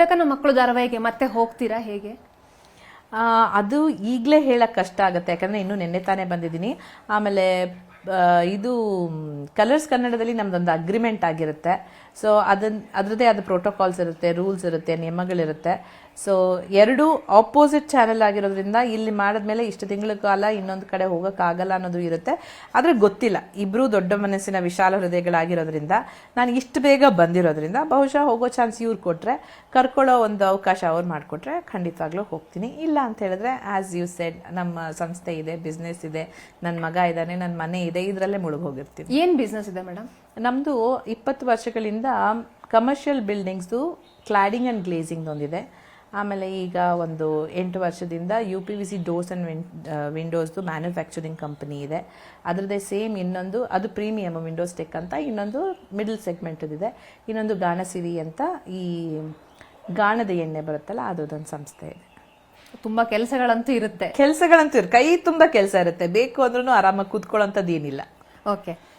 ಪುಟ್ಟಕ್ಕನ ಮಕ್ಕಳು ಧಾರಾವಾಹಿಗೆ ಮತ್ತೆ ಹೋಗ್ತೀರಾ ಹೇಗೆ? ಅದು ಈಗಲೇ ಹೇಳಕ್ಕೆ ಕಷ್ಟ ಆಗುತ್ತೆ. ಯಾಕಂದರೆ ಇನ್ನೂ ನೆನ್ನೆ ತಾನೇ ಬಂದಿದ್ದೀನಿ. ಆಮೇಲೆ ಇದು ಕಲರ್ಸ್ ಕನ್ನಡದಲ್ಲಿ ನಮ್ದೊಂದು ಅಗ್ರಿಮೆಂಟ್ ಆಗಿರುತ್ತೆ. ಸೊ ಅದನ್, ಅದರದ್ದೇ ಆದ ಪ್ರೋಟೋಕಾಲ್ಸ್ ಇರುತ್ತೆ ರೂಲ್ಸ್ ಇರುತ್ತೆ, ನಿಯಮಗಳಿರುತ್ತೆ. ಸೊ ಎರಡು ಆಪೋಸಿಟ್ ಚಾನೆಲ್ ಆಗಿರೋದ್ರಿಂದ ಇಲ್ಲಿ ಮಾಡಿದ್ಮೇಲೆ ಇಷ್ಟು ತಿಂಗಳ ಕಾಲ ಇನ್ನೊಂದು ಕಡೆ ಹೋಗೋಕ್ಕಾಗಲ್ಲ ಅನ್ನೋದು ಇರುತ್ತೆ. ಆದರೆ ಗೊತ್ತಿಲ್ಲ. ಇಬ್ಬರೂ ದೊಡ್ಡ ಮನಸ್ಸಿನ ವಿಶಾಲ ಹೃದಯಗಳಾಗಿರೋದ್ರಿಂದ, ನಾನು ಇಷ್ಟು ಬೇಗ ಬಂದಿರೋದ್ರಿಂದ ಬಹುಶಃ ಹೋಗೋ ಚಾನ್ಸ್ ಇವ್ರು ಕೊಟ್ಟರೆ ಕರ್ಕೊಳ್ಳೋ ಒಂದು ಅವಕಾಶ ಅವ್ರು ಮಾಡಿಕೊಟ್ರೆ ಖಂಡಿತವಾಗ್ಲೂ ಹೋಗ್ತೀನಿ. ಇಲ್ಲ ಅಂತ ಹೇಳಿದ್ರೆ ಆಸ್ ಯು ಸೆಡ್ ನಮ್ಮ ಸಂಸ್ಥೆ ಇದೆ ಬಿಸ್ನೆಸ್ ಇದೆ ನನ್ನ ಮಗ ಇದ್ದಾನೆ ನನ್ನ ಮನೆ ಇದೆ ಇದರಲ್ಲೇ ಮುಳುಗಿ ಏನು ಏನ್ ಬಿಸ್ನೆಸ್ ಇದೆ ಮೇಡಮ್ ನಮ್ಮದು ಇಪ್ಪತ್ತು ವರ್ಷಗಳಿಂದ ಕಮರ್ಷಿಯಲ್ ಬಿಲ್ಡಿಂಗ್ಸ್ದು ಕ್ಲಾಡಿಂಗ್ ಆ್ಯಂಡ್ ಗ್ಲೇಸಿಂಗ್ ಒಂದಿದೆ ಆಮೇಲೆ ಈಗ ಒಂದು ಎಂಟು ವರ್ಷದಿಂದ U P V C doors and win ವಿಂಡೋಸ್ದು manufacturing company ಇದೆ. ಅದರದ್ದೇ ಸೇಮ್ ಇನ್ನೊಂದು ಅದು ಪ್ರೀಮಿಯಮ್ ವಿಂಡೋಸ್ ಟೆಕ್ ಅಂತ ಇನ್ನೊಂದು ಮಿಡಲ್ ಸೆಗ್ಮೆಂಟದಿದೆ ಇನ್ನೊಂದು ಗಾಣಸಿರಿ ಅಂತ ಈ ಗಾಣದ ಎಣ್ಣೆ ಬರುತ್ತಲ್ಲ ಅದೊಂದು ಸಂಸ್ಥೆ ಇದೆ. ತುಂಬಾ ಕೆಲಸಗಳಂತೂ ಇರುತ್ತೆ. ಕೆಲಸಗಳಂತೂ ಇರುತ್ತೆ ಕೈ ತುಂಬಾ ಕೆಲಸ ಇರುತ್ತೆ. ಬೇಕು ಅಂದ್ರೂ ಆರಾಮಾಗಿ ಕೂತ್ಕೊಳ್ಳೋಂಥದ್ದು ಏನಿಲ್ಲ. ಓಕೆ